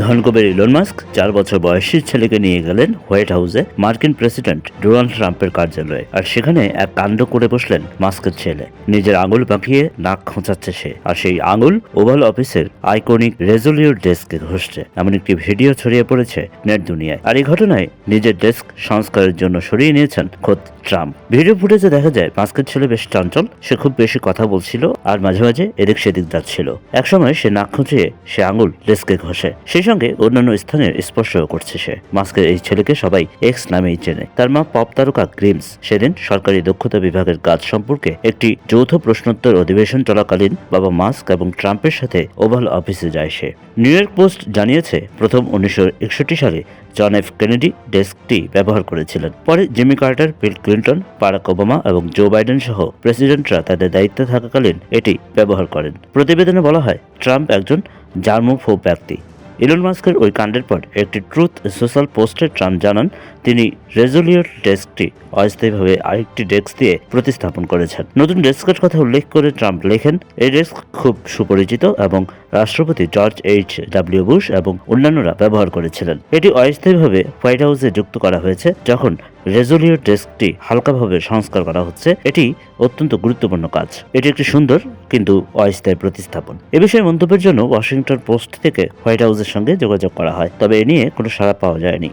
ধনকুবের Elon Musk চার বছর বয়সী ছেলেকে নিয়ে গেলেন হোয়াইট হাউসে মার্কিন প্রেসিডেন্ট ডোনাল্ড ট্রাম্পের কার্যালয়ে। আর সেখানে এক কাণ্ড করে বসলেন মাস্কের ছেলে। নিজের আঙুল পাকিয়ে নাক খোঁচাচ্ছে সে। আর সেই আঙুল ওভাল অফিসের আইকনিক রেজলিউর ডেস্কে ঘষছে। এমন একটি ভিডিও ছড়িয়ে পড়েছে নেট দুনিয়ায়। আর এই ঘটনায় নিজের ডেস্ক সংস্কারের জন্য সরিয়ে নিয়েছেন খোদ ট্রাম্প। ভিডিও ফুটেজে দেখা যায়, মাস্কের ছেলে বেশ চঞ্চল। সে খুব বেশি কথা বলছিল আর মাঝে মাঝে এদিক সেদিক যাচ্ছিল। একসময় সে নাক খুঁচিয়ে সে আঙুল ডেস্কে ঘষে। সেই সঙ্গে অন্যান্য স্থানে স্পর্শও করছে সে। মাস্কের এই ছেলেকে সবাই এক্স নামেই চেনে। তার মা পপ তারকা গ্রিমস। সেদিন সরকারি দক্ষতা বিভাগের কাজ সম্পর্কে একটি যৌথ প্রশ্নোত্তর অধিবেশন চলাকালীন বাবা মাস্ক এবং ট্রাম্পের সাথে ওভাল অফিসে যায় সে। নিউ ইয়র্ক পোস্ট জানিয়েছে, প্রথম উনিশশো একষট্টি সালে জন এফ কেনেডি ডেস্কটি ব্যবহার করেছিলেন। পরে Jimmy Carter, Bill Clinton, Barack Obama এবং জো বাইডেন সহ প্রেসিডেন্টরা তাদের দায়িত্বে থাকাকালীন এটি ব্যবহার করেন। প্রতিবেদনে বলা হয়, ট্রাম্প একজন জার্মোফোব ব্যক্তি। ইলন মাস্কের ওই কাণ্ডের পর একটি ট্রুথ সোশ্যাল পোস্টে ট্রাম্প জানান, তিনি রেজলিউট ডেস্কটি অস্থায়ীভাবে আরেকটি ডেস্ক দিয়ে প্রতিস্থাপন করেছেন। নতুন ডেস্কের কথা উল্লেখ করে ট্রাম্প লেখেন, এই ডেস্ক খুব সুপরিচিত এবং রাষ্ট্রপতি জর্জ এইচ ডাব্লিউ বুশ এবং অন্যান্যরা ব্যবহার করেছিলেন। এটি অস্থায়ীভাবে হোয়াইট হাউসে যুক্ত করা হয়েছে যখন রেজলিউট ডেস্কটি হালকাভাবে সংস্কার করা হচ্ছে। এটি অত্যন্ত গুরুত্বপূর্ণ কাজ। এটি একটি সুন্দর কিন্তু অস্থায়ী প্রতিস্থাপন। এ বিষয়ে মন্তব্যের জন্য ওয়াশিংটন পোস্ট থেকে হোয়াইট হাউসের সঙ্গে যোগাযোগ করা হয়, তবে এ নিয়ে কোনো সাড়া পাওয়া যায়নি।